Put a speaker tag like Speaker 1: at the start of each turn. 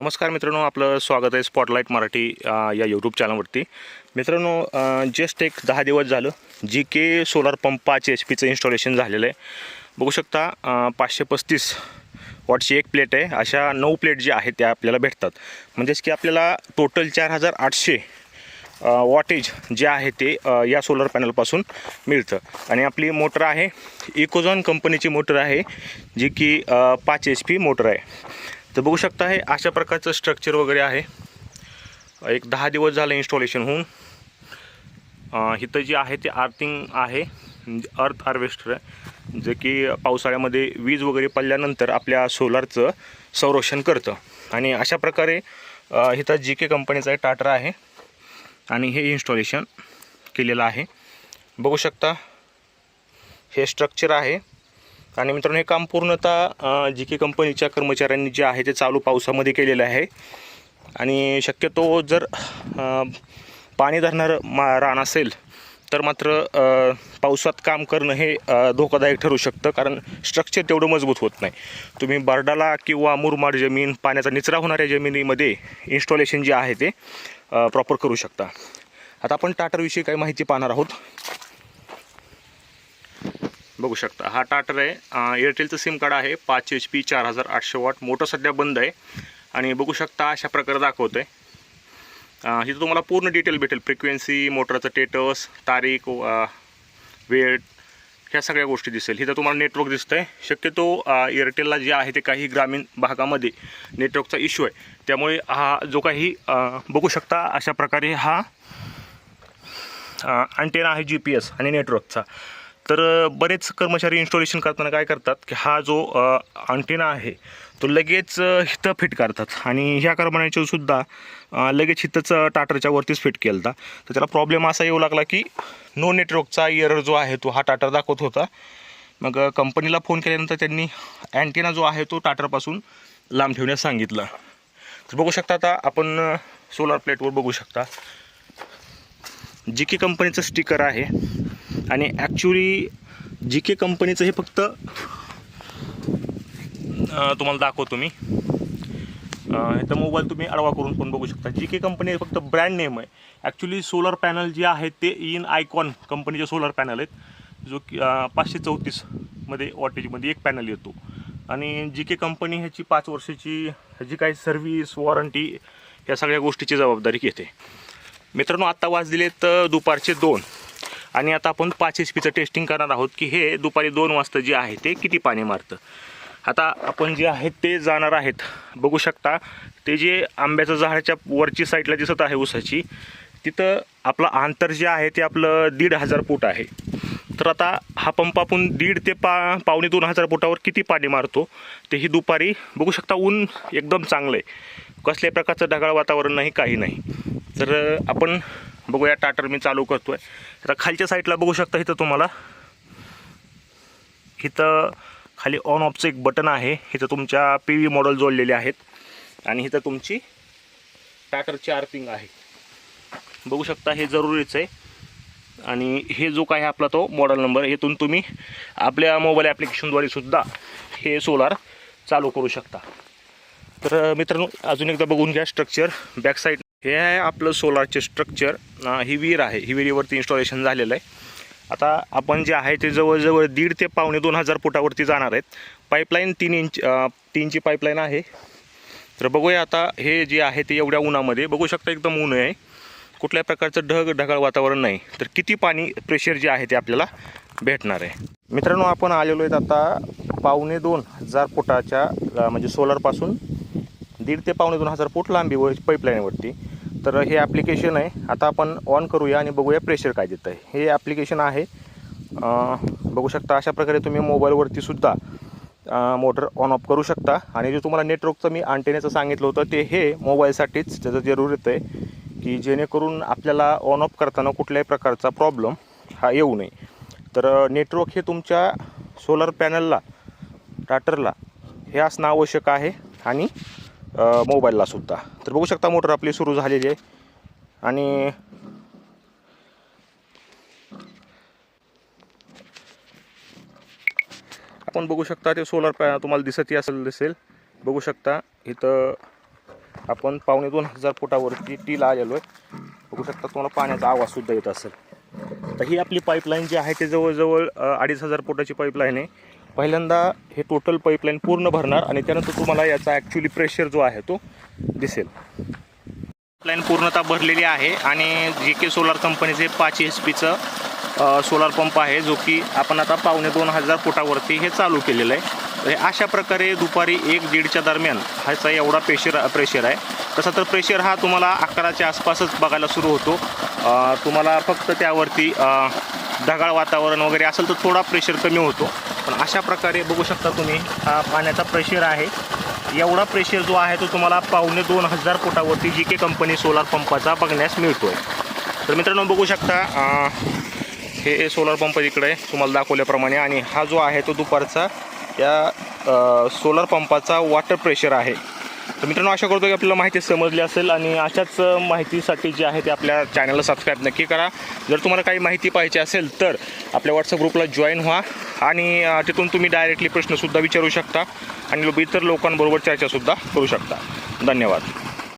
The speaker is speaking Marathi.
Speaker 1: नमस्कार मित्रांनो आपलं स्वागत आहे स्पॉटलाईट मराठी या यूट्यूब चॅनलवरती मित्रांनो जस्ट एक दहा दिवस झालं जी के सोलार पंप पाच एच पीचं इन्स्टॉलेशन झालेलं आहे. बघू शकता पाचशे पस्तीस वॉटची एक प्लेट आहे. अशा नऊ प्लेट जे आहेत त्या आपल्याला भेटतात. म्हणजेच की आपल्याला टोटल चार हजार आठशे वॉटेज जे आहे ते या सोलर पॅनलपासून मिळतं. आणि आपली मोटर आहे इकोझॉन कंपनीची मोटर आहे जी की पाच एच पी मोटर आहे. तर बघू शकता हे अशा प्रकारचं स्ट्रक्चर वगैरे आहे. एक दहा दिवस झालं इन्स्टॉलेशन होऊन. इथं जे आहे ते आर्थिंग आहे. म्हणजे अर्थ हार्वेस्टर आहे. जे की पावसाळ्यामध्ये वीज वगैरे पडल्यानंतर आपल्या सोलारचं संरक्षण करतं. आणि अशा प्रकारे इथं जी के कंपनीचा एक टाटर आहे. आणि हे इन्स्टॉलेशन केलेलं आहे. बघू शकता हे स्ट्रक्चर आहे. आणि मित्रांनो हे काम पूर्णतः जी के कंपनीच्या कर्मचाऱ्यांनी जे आहे ते चालू पावसामध्ये केलेलं आहे. आणि शक्यतो जर पाणी धरणारं मा रान असेल तर मात्र पावसात काम करणं हे धोकादायक ठरू शकतं कारण स्ट्रक्चर तेवढं मजबूत होत नाही. तुम्ही बरडाला किंवा मुरमाड जमीन पाण्याचा निचरा होणाऱ्या जमिनीमध्ये इन्स्टॉलेशन जे आहे ते प्रॉपर करू शकता. आता आपण टाटरविषयी काही माहिती पाहणार आहोत. बघू शकता. हा टाटर आहे. एअरटेलचं सिम कार्ड आहे. पाच एच पी चार हजार आठशे वॉट. मोटर सध्या बंद आहे. आणि बघू शकता अशा प्रकारे दाखवतो आहे इथं तुम्हाला पूर्ण डिटेल भेटेल. फ्रिक्वेन्सी मोटरचं टेटस तारीख वेळ ह्या सगळ्या गोष्टी दिसेल. इथं तुम्हाला नेटवर्क दिसतं आहे शक्यतो एअरटेलला जे आहे ते काही ग्रामीण भागामध्ये नेटवर्कचा इश्यू आहे. त्यामुळे हा जो काही बघू शकता अशा प्रकारे हा अँटेना आहे जी पी एस आणि नेटवर्कचा तर बरेच कर्मचारी इन्स्टॉलेशन करताना काय करतात की हा जो अँटेना आहे तो लगेच हिथं फिट करतात. आणि ह्या कर्मचाऱ्याच्या सुद्धा लगेच हिथंच टाटरच्या वरतीच फिट केला होता तर त्याला प्रॉब्लेम असा येऊ लागला की नो नेटवर्कचा इयरर जो आहे तो हा टाटर दाखवत होता. मग कंपनीला फोन केल्यानंतर त्यांनी अँटेना जो आहे तो टाटरपासून लांब ठेवण्यास सांगितलं. तर बघू शकता आता आपण सोलार प्लेटवर बघू शकता. जी के कंपनीचं स्टिकर आहे आणि ॲक्च्युली जी के कंपनीचं हे फक्त तुम्हाला दाखवतो मी. तर मोबाईल तुम्ही अडवा करून पण बघू शकता. जी के कंपनी फक्त ब्रँड नेम आहे. ॲक्च्युली सोलर पॅनल जे आहेत ते इन आयकॉन कंपनीचे सोलर पॅनल आहेत. जो की पाचशे चौतीसमध्ये वॉटेजमध्ये एक पॅनल येतो. आणि जी के कंपनी ह्याची पाच वर्षाची ह्याची काही सर्व्हिस वॉरंटी या सगळ्या गोष्टीची जबाबदारी घेते. मित्रांनो आत्ता वाजलेत तर दुपारचे दोन. आणि आता आपण पाच एच पीचं टेस्टिंग करणार आहोत की हे दुपारी दोन वाजता जे आहे ते किती पाणी मारतं? आता आपण जे आहेत ते जाणार आहेत. बघू शकता ते जे आंब्याचं झाडाच्या वरची साईडला दिसत आहे ऊसाची तिथं आपलं अंतर जे आहे ते आपलं दीड हजार फूट आहे. तर आता हा पंप आपण दीड ते पा पावणे दोन हजार फुटावर किती पाणी मारतो ते ही दुपारी बघू शकता ऊन एकदम चांगलं आहे कसल्याही प्रकारचं ढगाळ वातावरण नाही काही नाही. तर आपण बघूया टाटर मी चालू करतो आहे आता खालच्या साईडला बघू शकता इथं तुम्हाला. इथं खाली ऑन ऑफचं एक बटन आहे. इथं तुमच्या पी व्ही मॉडेल जोडलेले आहेत. आणि इथं तुमची टाटरची आर्थिंग आहे. बघू शकता हे जरुरीच आहे. आणि हे जो काय आहे आपला तो मॉडेल नंबर येथून तुम्ही आपल्या मोबाईल ॲप्लिकेशनद्वारे सुद्धा हे सोलार चालू करू शकता. तर मित्रांनो अजून एकदा बघून घ्या स्ट्रक्चर बॅक साईड हे आहे आपलं सोलारचे स्ट्रक्चर ही विहीर आहे. ही विहिरीवरती इन्स्टॉलेशन झालेलं आहे. आता आपण जे आहे ते जवळजवळ दीड ते पावणे दोन हजार फुटावरती जाणार आहेत. पाईपलाईन तीन इंच तीनची पाईपलाईन आहे. तर बघूया आता हे जे आहे ते एवढ्या उन्हामध्ये. बघू शकता एकदम ऊन आहे. कुठल्या प्रकारचं ढग ढगाळ वातावरण नाही. तर किती पाणी प्रेशर जे आहे ते आपल्याला भेटणार आहे. मित्रांनो आपण आलेलो आहेत आता पावणे दोन हजार फुटाच्या म्हणजे सोलारपासून दीड ते पावणे दोन हजार फूट लांबीवर पाईपलाईनवरती तर हे ॲप्लिकेशन आहे. आता आपण ऑन करूया आणि बघूया प्रेशर काय देतं आहे हे ॲप्लिकेशन आहे. बघू शकता अशा प्रकारे तुम्ही मोबाईलवरती सुद्धा मोटर ऑन ऑफ करू शकता. आणि जे तुम्हाला नेटवर्कचं मी अंटेनेचं सांगितलं होतं ते हे मोबाईलसाठीच त्याचं जरूरत आहे की जेणेकरून आपल्याला ऑन ऑफ करताना कुठल्याही प्रकारचा प्रॉब्लेम हा येऊ नये. तर नेटवर्क हे तुमच्या सोलर पॅनलला टाटरला हे असणं आवश्यक आहे. आणि मोबाईलला सुद्धा. तर बघू शकता मोटर आपली सुरू झालेली आहे. आणि आपण बघू शकता ते सोलर पॅ तुम्हाला दिसतही असेल दिसेल. बघू शकता इथं आपण पावणे दोन हजार फुटावरती टीला आलेलो आहे. बघू शकता तुम्हाला पाण्याचा आवाजसुद्धा येत असेल. तर ही आपली पाईपलाईन जी आहे ते जवळजवळ अडीच हजार फुटाची पाईपलाईन आहे. पहिल्यांदा हे टोटल पाईपलाईन पूर्ण भरणार आणि त्यानंतर तुम्हाला याचा ॲक्च्युली प्रेशर जो आहे तो दिसेल. पाईपलाईन पूर्णतः भरलेली आहे आणि जी के सोलार कंपनीचे पाच एच पीचं सोलार पंप आहे जो की आपण आता पावणे दोन हजार फुटावरती हे चालू केलेलं आहे. हे अशा प्रकारे दुपारी एक दीडच्या दरम्यान ह्याचा एवढा प्रेशर प्रेशर आहे. तसा तर प्रेशर हा तुम्हाला अकराच्या आसपासच बघायला सुरू होतो. तुम्हाला फक्त त्यावरती ढगाळ वातावरण वगैरे असेल तर थोडा प्रेशर कमी होतो. पण अशा प्रकारे बघू शकता तुम्ही हा पाण्याचा प्रेशर आहे. एवढा प्रेशर जो आहे तो तुम्हाला पावणे दोन हजार फुटावरती जी के कंपनी सोलार पंपाचा बघण्यास मिळतो आहे तर मित्रांनो बघू शकता हे सोलार पंप इकडे तुम्हाला दाखवल्याप्रमाणे आणि हा जो आहे तो दुपारचा या सोलार पंपाचा वॉटर प्रेशर आहे. तर मित्रांनो आशा करतो की आपल्याला माहिती समजली असेल आणि अशाच माहितीसाठी जे आहे ते आपल्या चॅनलला सबस्क्राईब नक्की करा. जर तुम्हाला काही माहिती पाहिजे असेल तर आपल्या व्हॉट्सअप ग्रुपला जॉईन व्हा आणि तिथून तुम्ही डायरेक्टली प्रश्नसुद्धा विचारू शकता आणि इतर लोकांबरोबर चर्चासुद्धा करू शकता. धन्यवाद.